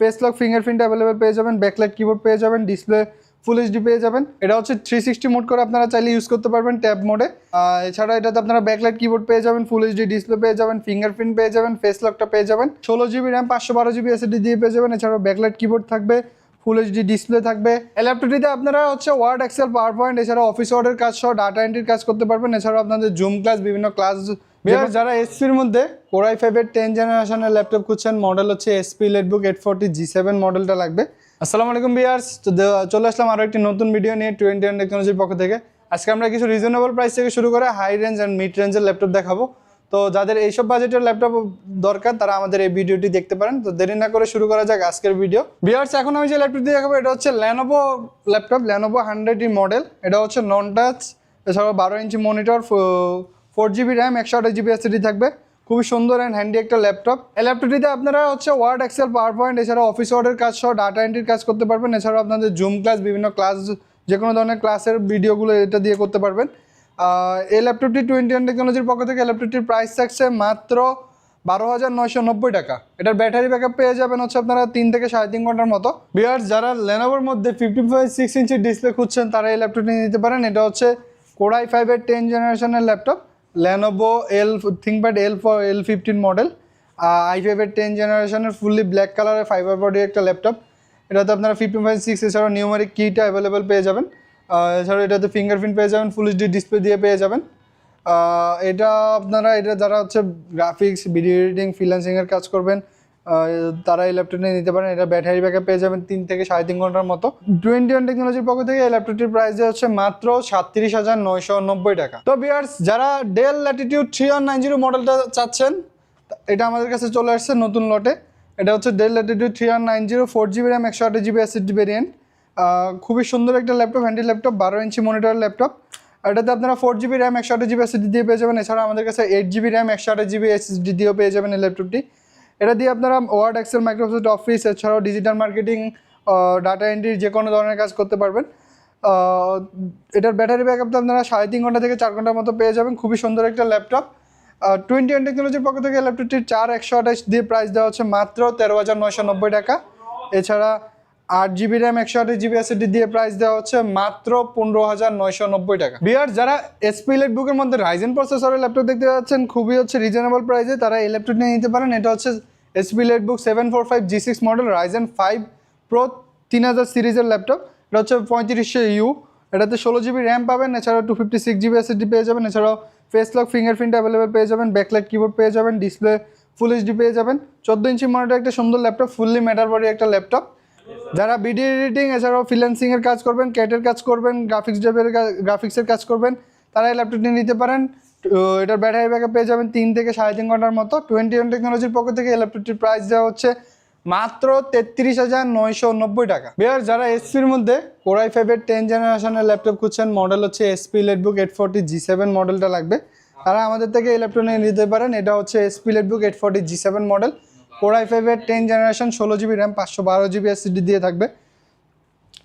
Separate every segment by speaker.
Speaker 1: Face lock fingerprint available পেয়ে যাবেন backlight keyboard পেয়ে যাবেন ডিসপ্লে ফুল এইচডি পেয়ে যাবেন। এটা হচ্ছে থ্রি সিক্সটি মোড করে আপনারা চাইলে ইউজ করতে পারবেন ট্যাব মোডে এছাড়া এটাতে আপনারা ব্যাকলাইট কিবোর্ড পেয়ে যাবেন ফুল এইচডি ডিসপ্লে পেয়ে যাবেন ফিঙ্গারপ্রিন্ট পেয়ে যাবেন ফেস লকটা পেয়ে যাবেন। ষোলো জিবি র্যাম পাঁচশো বারো জিবি এসএসডি দিয়ে পেয়ে যাবেন, এছাড়াও ব্যাকলাইট কিবোর্ড থাকবে ফুল এইচডি ডিসপ্লে থাকবে। ল্যাপটপটিতে আপনারা হচ্ছে ওয়ার্ড এক্সেল পাওয়ার পয়েন্ট এছাড়া অফিস ওয়ার্ডের কাজ সহ ডাটা এন্ট্রির কাজ করতে পারবেন। এছাড়াও আপনাদের জুম ক্লাস বিভিন্ন ক্লাস যারা এসপির মধ্যে কোরাই ফাইভের টেন জেনারেশনের ল্যাপটপ খুঁজছেন মডেল হচ্ছে HP EliteBook eight forty G seven মডেলটা লাগবে। আসসালামু আলাইকুম বিয়ার্স চলে আসলাম আরও একটি নতুন ভিডিও নিয়ে টোয়েন্টি ওয়ান টেকনোলজির পক্ষ থেকে। আজকে আমরা কিছু রিজনেবল প্রাইস থেকে শুরু করে হাই রেঞ্জ অ্যান্ড মিড রেঞ্জের ল্যাপটপ দেখাবো। তো যাদের এইসব বাজেটের ল্যাপটপ দরকার তারা আমাদের এই ভিডিওটি দেখতে পারেন। তো দেরি না করে শুরু করা যাক আজকের ভিডিও বিয়ার্স এখন আমি যে ল্যাপটপটি দেখাবো এটা হচ্ছে Lenovo laptop Lenovo hundred model এটা হচ্ছে নন টাচ এছাড়াও বারো ইঞ্চি মনিটর ফোর জিবি র্যাম, একশো আঠাশ জিবি এসিডি থাকবে। খুবই সুন্দর অ্যান্ড হ্যান্ডি একটা ল্যাপটপ এই ল্যাপটপটিতে আপনারা হচ্ছে ওয়ার্ড এক্সেল পাওয়ার পয়েন্ট এছাড়া অফিস ওয়ার্ডের কাজ সহ ডাটা এন্ট্রির কাজ করতে পারবেন। এছাড়াও আপনাদের জুম ক্লাস বিভিন্ন ক্লাস যে কোনো ধরনের ক্লাসের ভিডিওগুলো এটা দিয়ে করতে পারবেন। এই ল্যাপটপটি টোয়েন্টি ওয়ান টেকনোলজির পক্ষ থেকে ল্যাপটপটির প্রাইস থাকছে মাত্র বারো হাজার নয়শো নব্বই টাকা। এটার ব্যাটারি ব্যাকআপ পেয়ে যাবেন হচ্ছে আপনারা তিন থেকে সাড়ে তিন ঘণ্টার মতো। বিয়ার যারা লেনোভোর মধ্যে fifty five six inch display খুঁজছেন, তারা এই ল্যাপটপটি নিতে পারেন। এটা হচ্ছে কোড়াই ফাইভের টেন জেনারেশনের laptop Lenovo L ThinkPad L for L fifteen model I ফাইভের টেন জেনারেশনের ফুললি ব্ল্যাক কালারের ফাইবার বডি একটা ল্যাপটপ এটাতে আপনারা ফিফটিন পয়েন্ট সিক্স এছাড়াও নিউমারিক কিটা অ্যাভেলেবেল পেয়ে যাবেন। এছাড়াও এটাতে ফিঙ্গারপ্রিন্ট পেয়ে যাবেন ফুল এইচডি ডিসপ্লে দিয়ে পেয়ে যাবেন। এটা আপনারা, এটা যারা হচ্ছে গ্রাফিক্স ভিডিও এডিটিং ফ্রিল্যান্সিংয়ের কাজ করবেন তারা এই ল্যাপটপটি নিতে পারেন। এটা ব্যাটারি ব্যাকআপ পেয়ে যাবেন তিন থেকে সাড়ে তিন ঘণ্টার মতো। টোয়েন্টি ওয়ান টেকনোলজির পক্ষ থেকে এই ল্যাপটপটির প্রাইস হচ্ছে মাত্র সাতত্রিশ হাজার নয়শো নব্বই টাকা। তো বিয়ার্স যারা Dell Latitude three one nine zero model চাচ্ছেন, এটা আমাদের কাছে চলে আসছে নতুন লটে এটা হচ্ছে Dell Latitude three one nine zero four GB RAM একশো আঠাশ জিবি এসএসডি ভেরিয়েন্ট খুবই সুন্দর একটা ল্যাপটপ হ্যান্ডি ল্যাপটপ বারো ইঞ্চি মনিটর ল্যাপটপ এটাতে আপনারা ফোর জিবি র্যাম একশো আঠাশ জিবি এসএসডি দিয়ে পেয়ে যাবেন। এছাড়া আমাদের কাছে এইট জিবি র্যাম একশো আঠাশ জিবি এসএসডি দিয়েও পেয়ে যাবেন এই ল্যাপটপটি এটা দিয়ে আপনারা ওয়ার্ড এক্সেল মাইক্রোসফট অফিস এছাড়াও ডিজিটাল মার্কেটিং ডাটা এন্ট্রির যে কোনো ধরনের কাজ করতে পারবেন। এটার ব্যাটারি ব্যাকআপ তো আপনারা সাড়ে তিন ঘণ্টা থেকে চার ঘণ্টার মতো পেয়ে যাবেন। খুবই সুন্দর একটা ল্যাপটপ টোয়েন্টি ওয়ান টেকনোলজির পক্ষ থেকে ল্যাপটপটির চার একশো আঠাশ দিয়ে প্রাইস দেওয়া হচ্ছে মাত্র তেরো হাজার নয়শো নব্বই টাকা। এছাড়া আট জিবি র্যাম একশো আঠাশ জিবি এসএসডি দিয়ে প্রাইস দেওয়া হচ্ছে মাত্র পনেরো হাজার নয়শো নব্বই টাকা। বিয়ার যারা এসপি বুকের মধ্যে রাইজেন প্রসেসরের ল্যাপটপ দেখতে পাচ্ছেন খুবই হচ্ছে রিজনেবল প্রাইসে তারা এই ল্যাপটপ নিয়ে নিতে পারেন। এটা হচ্ছে HP book seven four five G six model Ryzen five pro তিন হাজার সিরিজের ল্যাপটপ এটা হচ্ছে পঁয়ত্রিশশো ইউ এটাতে ষোলো জিবি র্যাম পাবেন, এছাড়াও two fifty six GB SSD পেয়ে যাবেন, এছাড়াও ফেস লক ফিঙ্গারপ্রিন্ট অ্যাভেলেবেল পেয়ে যাবেন ব্যাকলাইট কিবোর্ড পেয়ে যাবেন ডিসপ্লে ফুল এইচডি পেয়ে যাবেন। চোদ্দ ইঞ্চি মনিটর একটা সুন্দর ল্যাপটপ ফুললি মেটার বডি একটা ল্যাপটপ যারা ভিডিও এডিটিং এছাড়াও ফ্রিল্যান্সিংয়ের কাজ করবেন ক্যাটের কাজ করবেন গ্রাফিক্স ডেভের গ্রাফিক্সের কাজ করবেন তারা এই ল্যাপটপটি নিতে পারেন। এটার ব্যাটারি ব্যাকআপ পেয়ে যাবেন তিন থেকে সাড়ে তিন ঘণ্টার মতো। টোয়েন্টি ওয়ান টেকনোলজির পক্ষ থেকে এই ল্যাপটপটির প্রাইস দেওয়া হচ্ছে মাত্র তেত্রিশ হাজার নয়শো নব্বই টাকা। বিয়ার যারা এসপির মধ্যে কোরাই ফাইভের টেন জেনারেশনের ল্যাপটপ খুঁজছেন মডেল হচ্ছে HP EliteBook eight forty G seven মডেলটা লাগবে। তারা আমাদের থেকে এই ল্যাপটপ নিয়ে নিতে পারেন। এটা হচ্ছে HP EliteBook eight forty G seven model core i ফাইভের টেন জেনারেশন ষোলো জিবি র্যাম পাঁচশো বারো জিবি এসিডি দিয়ে থাকবে।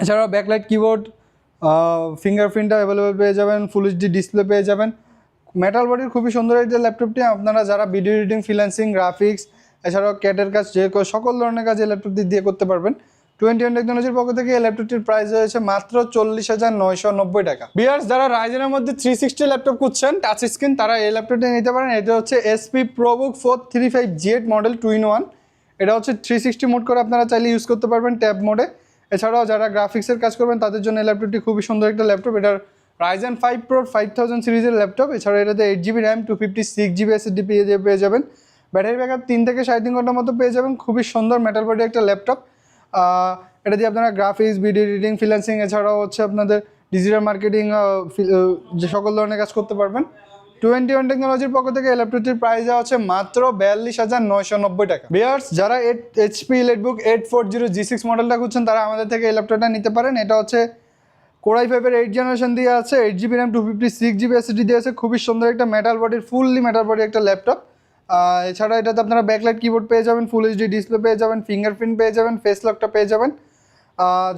Speaker 1: এছাড়াও ব্যাকলাইট কিবোর্ড ফিঙ্গারপ্রিন্টটা অ্যাভেলেবেল পেয়ে যাবেন ফুল এইচডি ডিসপ্লে পেয়ে যাবেন। মেটাল বডির খুবই সুন্দর এই ল্যাপটপটি আপনারা যারা ভিডিও এডিটিং ফ্রিল্যান্সিং গ্রাফিক্স এছাড়াও ক্যাটের কাজ, যে সকল ধরনের কাজ এই ল্যাপটপটি দিয়ে করতে পারবেন। টোয়েন্টি ওয়ান টেকনোলজির পক্ষ থেকে এই ল্যাপটপটির প্রাইস হয়েছে মাত্র চল্লিশ হাজার নয়শো নব্বই টাকা। বিয়ার্স, যারা রাইজেনের মধ্যে থ্রি সিক্সটি ল্যাপটপ খুঁজছেন টাচ স্ক্রিন তারা এই ল্যাপটপটি নিতে পারেন। এটা হচ্ছে HP ProBook four three five G model two in one এটা হচ্ছে থ্রি সিক্সটি মোড করে আপনারা চাইলে ইউজ করতে পারবেন ট্যাব মোডে এছাড়াও যারা গ্রাফিক্সের কাজ করবেন, তাদের জন্য এই ল্যাপটপটি খুবই সুন্দর একটা ল্যাপটপ। এটার Ryzen five pro five thousand সিরিজের ল্যাপটপ। এছাড়া এটাতে eight GB RAM two fifty six GB SSD পেয়ে যাবেন। ব্যাটারি ব্যাকআপ তিন থেকে সাড়ে তিন ঘণ্টার মতো পেয়ে যাবেন। খুবই সুন্দর মেটাল বডি একটা ল্যাপটপ। এটা দিয়ে আপনারা গ্রাফিক্স ভিডিও এডিটিং ফ্রিল্যান্সিং এছাড়াও হচ্ছে আপনাদের ডিজিটাল মার্কেটিং যে সকল ধরনের কাজ করতে পারবেন। টোয়েন্টি ওয়ান টেকনোলজির পক্ষ থেকে ল্যাপটপটির প্রাইস দেওয়া হচ্ছে মাত্র বিয়াল্লিশ হাজার নয়শো নব্বই টাকা। বিয়ার্স যারা eight HP EliteBook eight four zero G six মডেলটা খুঁজছেন, তারা আমাদের থেকে এই ল্যাপটপটা নিতে পারেন। এটা হচ্ছে কোরাই ফাইভের এইট জেনারেশন দিয়ে আছে eight GB RAM two fifty six GB SSD দিয়ে আছে। খুবই সুন্দর একটা মেটাল বডির ফুললি মেটাল বডি একটা ল্যাপটপ এছাড়া এটাতে আপনারা ব্যাকলাইট কিবোর্ড পেয়ে যাবেন ফুল এইচডি ডিসপ্লে পেয়ে যাবেন ফিঙ্গারপ্রিন্ট পেয়ে যাবেন ফেস লকটা পেয়ে যাবেন।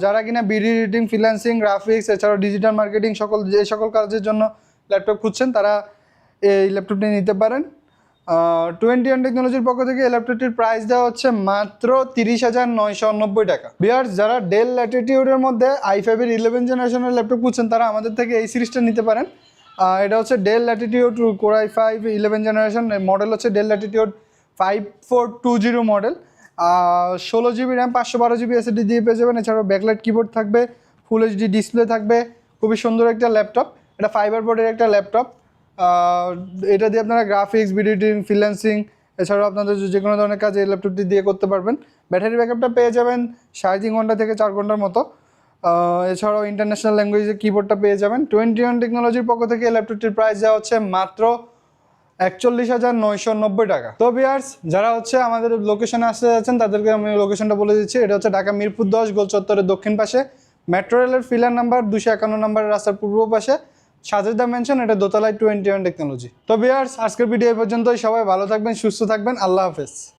Speaker 1: যারা কিনা বিডি রিডিং ফ্রিল্যান্সিং গ্রাফিক্স এছাড়াও ডিজিটাল মার্কেটিং সকল, যে সকল কাজের জন্য ল্যাপটপ খুঁজছেন, তারা এই ল্যাপটপটি নিতে পারেন। টোয়েন্টি ওয়ান টেকনোলজির পক্ষ থেকে এই ল্যাপটপটির প্রাইস দেওয়া হচ্ছে মাত্র তিরিশ হাজার নয়শো নব্বই টাকা। বিয়ার্স যারা ডেল ল্যাটিটিউডের মধ্যে আই ফাইভের ইলেভেন জেনারেশনের ল্যাপটপ খুঁজছেন, তারা আমাদের থেকে এই সিরিজটা নিতে পারেন। এটা হচ্ছে Dell Latitude core i five eleven generation model হচ্ছে Dell Latitude five four two zero model ষোলো জিবি র্যাম পাঁচশো বারো জিবি এসএসডি দিয়ে পেয়ে যাবেন। এছাড়াও ব্যাকলাইট কিবোর্ড থাকবে ফুল এইচডি ডিসপ্লে থাকবে, খুবই সুন্দর একটা ল্যাপটপ এটা ফাইবার বোর্ডের একটা ল্যাপটপ এটা দিয়ে আপনারা গ্রাফিক্স ভিডিও এডিটিং ফ্রিল্যান্সিং এছাড়াও আপনাদের যে- কোনো ধরনের কাজ এই ল্যাপটপটি দিয়ে করতে পারবেন। ব্যাটারি ব্যাকআপটা পেয়ে যাবেন সাড়ে তিন ঘণ্টা থেকে চার ঘণ্টার মতো। এছাড়াও ইন্টারন্যাশনাল ল্যাঙ্গুয়েজের কিবোর্ডটা পেয়ে যাবেন। টোয়েন্টি ওয়ান টেকনোলজির পক্ষ থেকে এই ল্যাপটপটির প্রাইস দেওয়া হচ্ছে মাত্র একচল্লিশ হাজার নয়শো নব্বই টাকা। তো বিয়ার্স যারা হচ্ছে আমাদের লোকেশনে আসতে যাচ্ছেন, তাদেরকে আমি লোকেশনটা বলে দিচ্ছি। এটা হচ্ছে ঢাকা মিরপুর দশ, গোল চত্বরের দক্ষিণ পাশে। মেট্রো রেলের ফিলার নাম্বার দুশো একান্ন নাম্বারের রাস্তার পূর্ব পাশে। সাজেদা মেনশন এটা দোতলায় টোয়েন্টি ওয়ান টেকনোলজি তো বিয়ার্স আজকের ভিডিও এই পর্যন্তই। সবাই ভালো থাকবেন, সুস্থ থাকবেন। আল্লাহ হাফেজ।